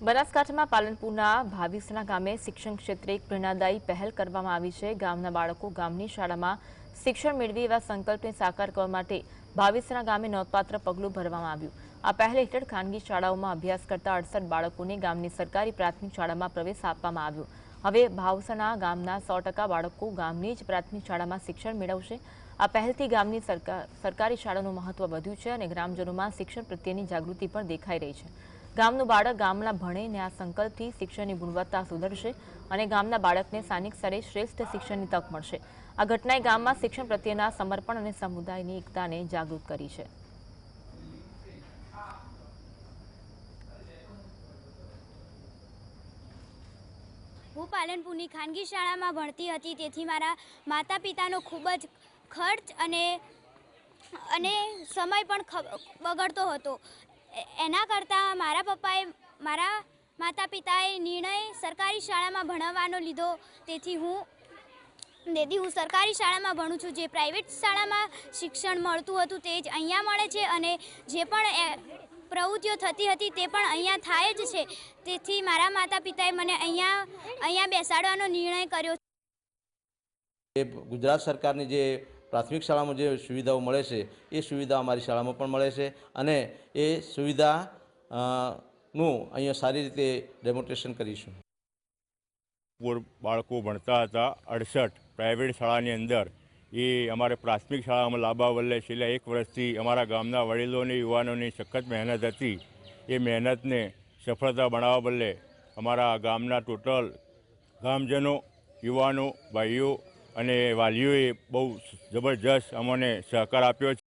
બનાસકાંઠામાં પાલનપુરના ભાવિસણા ગામે શિક્ષણ ક્ષેત્રે એક પ્રેરણાદાયી પહેલ કરવામાં આવી છે. ગામના બાળકો ગામની શાળામાં શિક્ષણ મેળવી એવા સંકલ્પને સાકાર કરવા માટે ભાવિસણા ગામે નોંધપાત્ર પગલું ભરવામાં આવ્યું. આ પહેલ હેઠળ ખાનગી શાળાઓમાં અભ્યાસ કરતા અડસઠ બાળકોને ગામની સરકારી પ્રાથમિક શાળામાં પ્રવેશ આપવામાં આવ્યો. હવે ભાવસણા ગામના સો બાળકો ગામની જ પ્રાથમિક શાળામાં શિક્ષણ મેળવશે. આ પહેલથી ગામની સરકારી શાળાનું મહત્વ વધ્યું છે અને ગ્રામજનોમાં શિક્ષણ પ્રત્યેની જાગૃતિ પણ દેખાઈ રહી છે. ગામનું બાળક ગામના ભણે ને આ સંકલ્પથી શિક્ષણની ગુણવત્તા સુધરશે અને ગામના બાળકને સ્થાનિક સ્તરે શ્રેષ્ઠ શિક્ષણની તક મળશે. આ ઘટનાએ ગામમાં શિક્ષણ પ્રત્યેના સમર્પણ અને સમુદાયની એકતાને જાગૃત કરી છે. હું પાલનપુરની ખાનગી શાળામાં ભણતી હતી, તેથી મારા માતા પિતાનો ખૂબ જ ખર્ચ અને અને સમય પણ બગડતો હતો. એના કરતાં મારા પપ્પાએ મારા માતા પિતાએ નિર્ણય સરકારી શાળામાં ભણાવવાનો લીધો. તેથી હું તેથી હું સરકારી શાળામાં ભણું છું. જે પ્રાઇવેટ શાળામાં શિક્ષણ મળતું હતું તે જ અહીંયા મળે છે અને જે પણ પ્રવૃત્તિઓ થતી હતી તે પણ અહીંયા થાય જ છે. તેથી મારા માતા પિતાએ મને અહીંયા અહીંયા બેસાડવાનો નિર્ણય કર્યો. ગુજરાત સરકારની જે પ્રાથમિક શાળામાં જે સુવિધાઓ મળે છે, એ સુવિધા અમારી શાળામાં પણ મળે છે અને એ સુવિધા નું અહીંયા સારી રીતે ડેમોન્સ્ટ્રેશન કરીશું. પૂર બાળકો ભણતા હતા, અડસઠ પ્રાઇવેટ શાળાની અંદર. એ અમારે પ્રાથમિક શાળામાં લાંબા વલ્લે છેલ્લા એક વર્ષથી અમારા ગામના વડીલોની, યુવાનોની સખત મહેનત હતી. એ મહેનતને સફળતા બનાવવા બદલે અમારા ગામના ટોટલ ગામજનો, યુવાનો, ભાઈઓ અને વાલીઓએ બહુ જબરજસ્ત અમને સહકાર આપ્યો છે.